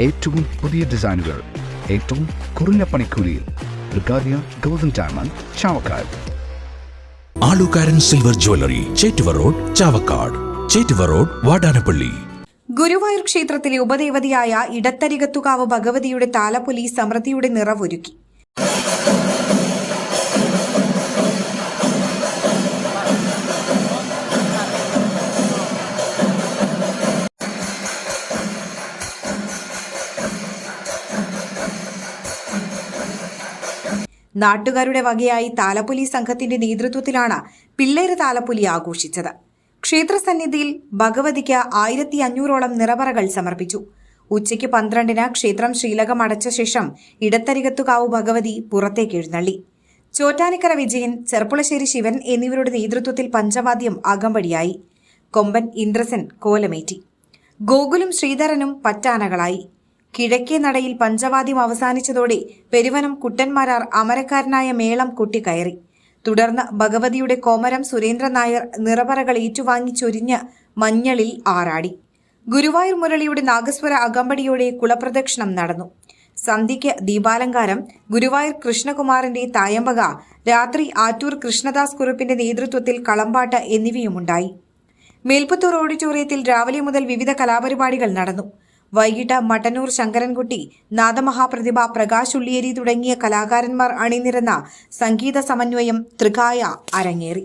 ഏറ്റവും പുതിയ ഡിസൈനുകൾ ഏറ്റവും കുറഞ്ഞ പണിക്കൂലിയിൽ ബ്രിഗാദിയ golden diamond Chavakkad. Alukaran silver jewellery Chettuva road Chavakkad. Chettuva road Vadanappally. Guruvayur ക്ഷേത്രത്തിലെ ഉപദേവതയായ ഇടത്തരികത്തുകാവ് ഭഗവതിയുടെ താലപ്പൊലി സമൃദ്ധിയുടെ നിറവൊരുക്കി. നാട്ടുകാരുടെ വകയായി താലപ്പൊലി സംഘത്തിന്റെ നേതൃത്വത്തിലാണ് പിള്ളേര് താലപ്പൊലി ആഘോഷിച്ചത്. ക്ഷേത്രസന്നിധിയിൽ ഭഗവതിക്ക് ആയിരത്തി അഞ്ഞൂറോളം നിറവറകൾ സമർപ്പിച്ചു. ഉച്ചയ്ക്ക് പന്ത്രണ്ടിന് ക്ഷേത്രം ശ്രീലകം അടച്ച ശേഷം ഇടത്തരികത്തുകാവ് ഭഗവതി പുറത്തേക്ക് എഴുന്നള്ളി. ചോറ്റാനിക്കര വിജയൻ ചെർപ്പുളശ്ശേരി ശിവൻ എന്നിവരുടെ നേതൃത്വത്തിൽ പഞ്ചവാദ്യം അകമ്പടിയായി. കൊമ്പൻ ഇന്ദ്രസൻ കോലമേറ്റി. ഗോകുലും ശ്രീധരനും പറ്റാനകളായി. കിഴക്കേ നടയിൽ പഞ്ചവാദ്യം അവസാനിച്ചതോടെ പെരുവനം കുട്ടന്മാരാർ അമരക്കാരനായ മേളം കൊട്ടിക്കയറി. തുടർന്ന് ഭഗവതിയുടെ കോമരം സുരേന്ദ്രൻ നായർ നിറവറകൾ ഏറ്റുവാങ്ങി ചൊരിഞ്ഞ് മഞ്ഞളിൽ ആറാടി. ഗുരുവായൂർ മുരളിയുടെ നാഗസ്വര അകമ്പടിയോടെ കുളപ്രദക്ഷിണം നടന്നു. സന്ധ്യയ്ക്ക് ദീപാലങ്കാരം ഗുരുവായൂർ കൃഷ്ണകുമാറിന്റെ തായമ്പക രാത്രി ആറ്റൂർ കൃഷ്ണദാസ് കുറുപ്പിന്റെ നേതൃത്വത്തിൽ കളമ്പാട്ട് എന്നിവയുമുണ്ടായി. മേൽപ്പത്തൂർ ഓഡിറ്റോറിയത്തിൽ രാവിലെ മുതൽ വിവിധ കലാപരിപാടികൾ നടന്നു. വൈകിട്ട് മട്ടന്നൂർ ശങ്കരൻകുട്ടി നാദമഹാപ്രതിഭ പ്രകാശ് ഉള്ളിയേരി തുടങ്ങിയ കലാകാരന്മാർ അണിനിരന്ന സംഗീത സമന്വയം തൃകായ അരങ്ങേറി.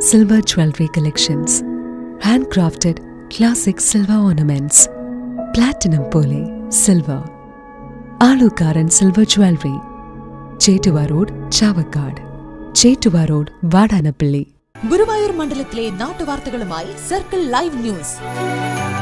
jewellery collections hand crafted classic silver ornaments platinum പോലെ silver Alukaran silver jewellery Chettuva road Chavakkad Chettuva road Vadanappally Guruvayur മണ്ഡലത്തിലെ നാട്ടുവാർത്തകളുമായി സർക്കിൾ ലൈവ് ന്യൂസ്